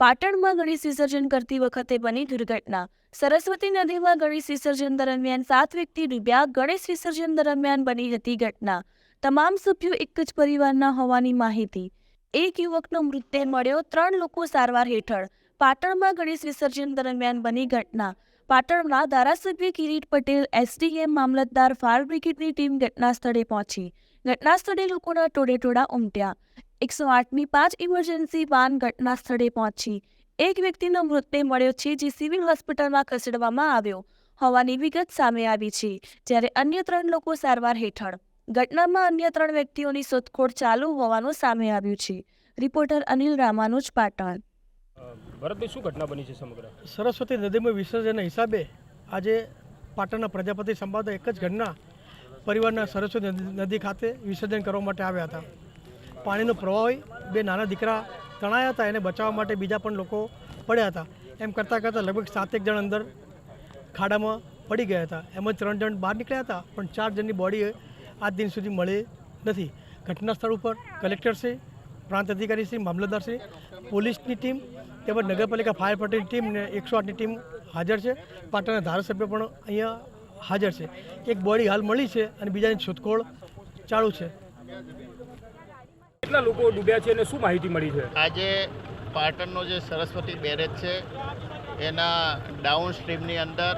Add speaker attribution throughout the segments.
Speaker 1: પાટણમાં ગણેશ વિસર્જન કરતી વખતે બની દુર્ઘટના. સરસ્વતી નદીમાં ગણેશ વિસર્જન દરમિયાન સાત વ્યક્તિ ડૂબ્યા. ગણેશ વિસર્જન દરમિયાન બની હતી ઘટના. તમામ સભ્યો એક જ પરિવારના હોવાની માહિતી. એક યુવકનો મૃતદેહ મળ્યો. ત્રણ લોકો સારવાર હેઠળ. પાટણમાં ગણેશ વિસર્જન દરમિયાન બની ઘટના. પાટણના ધારાસભ્ય કિરીટ પટેલ એસડીએમ મામલતદાર ફાયર બ્રિગેડની ટીમ ઘટના સ્થળે પહોંચી. ઘટના સ્થળે લોકોના ટોળેટોળા ઉમટ્યા. એકસો આઠની પાંચ ઇમરજન્સી વાન ઘટના સ્થળે પહોંચી. એક વ્યક્તિનો મૃતદેહ મળ્યો છે જે સિવિલ હોસ્પિટલમાં ખસેડવામાં આવ્યો હોવાની વિગત સામે આવી છે જ્યારે અન્ય ત્રણ લોકો સારવાર હેઠળ. ઘટનામાં અન્ય ત્રણ વ્યક્તિઓની શોધખોળ ચાલુ હોવાનું સામે આવ્યું છે. રિપોર્ટર અનિલ રામાનુજ પાટણ.
Speaker 2: ભરતભાઈ શું ઘટના બની છે સમગ્ર?
Speaker 3: સરસ્વતી નદીમાં વિસર્જનના હિસાબે આજે પાટણના પ્રજાપતિ સંવાદના એક જ ઘટના પરિવારના સરસ્વતી નદી ખાતે વિસર્જન કરવા માટે આવ્યા હતા. પાણીનો પ્રવાહ હોય, બે નાના દીકરા તણાયા હતા, એને બચાવવા માટે બીજા પણ લોકો પડ્યા હતા. એમ કરતાં કરતાં લગભગ સાતેક જણ અંદર ખાડામાં પડી ગયા હતા. એમાં ત્રણ જણ બહાર નીકળ્યા હતા, પણ ચાર જણની બોડી આજ દિન સુધી મળી નથી. ઘટના સ્થળ ઉપર કલેક્ટરશ્રી પ્રાંત અધિકારીશ્રી મામલતદારશ્રી પોલીસની ટીમ તેમજ નગરપાલિકા ફાયર બ્રિગેડની ટીમ ને એકસો આઠની ટીમ હાજર છે. પાટણના ધારાસભ્ય પણ અહીંયા હાજર છે. એક બોડી હાલ મળી છે અને બીજાની શોધખોળ ચાલુ છે.
Speaker 2: કેટલા લોકો ડૂબ્યા છે અને શું માહિતી મળી છે?
Speaker 4: આજે પાટણનો જે સરસ્વતી બેરેજ છે, એના ડાઉન સ્ટ્રીમની અંદર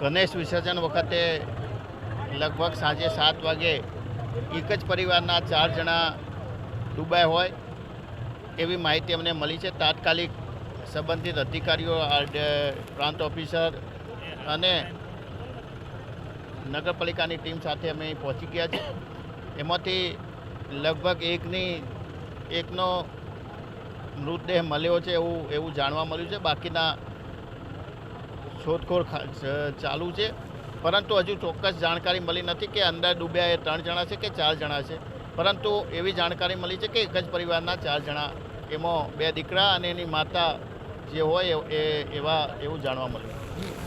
Speaker 4: ગણેશ વિસર્જન વખતે લગભગ સાંજે સાત વાગે એક જ પરિવારના ચાર જણા ડૂબાય હોય એવી માહિતી અમને મળી છે. તાત્કાલિક સંબંધિત અધિકારીઓ પ્રાંત ઓફિસર અને નગરપાલિકાની ટીમ સાથે અમે પહોંચી ગયા છે એમાંથી લગભગ એકની, એકનો મૃતદેહ મળ્યો છે એવું એવું જાણવા મળ્યું છે. બાકીના શોધખોળ ચાલુ છે. પરંતુ હજુ ચોક્કસ જાણકારી મળી નથી કે અંદર ડૂબ્યા એ ત્રણ જણા છે કે ચાર જણા છે. પરંતુ એવી જાણકારી મળી છે કે એક જ પરિવારના ચાર જણા, એમાં બે દીકરા અને એની માતા જે હોય એ, એવા એવું જાણવા મળ્યું.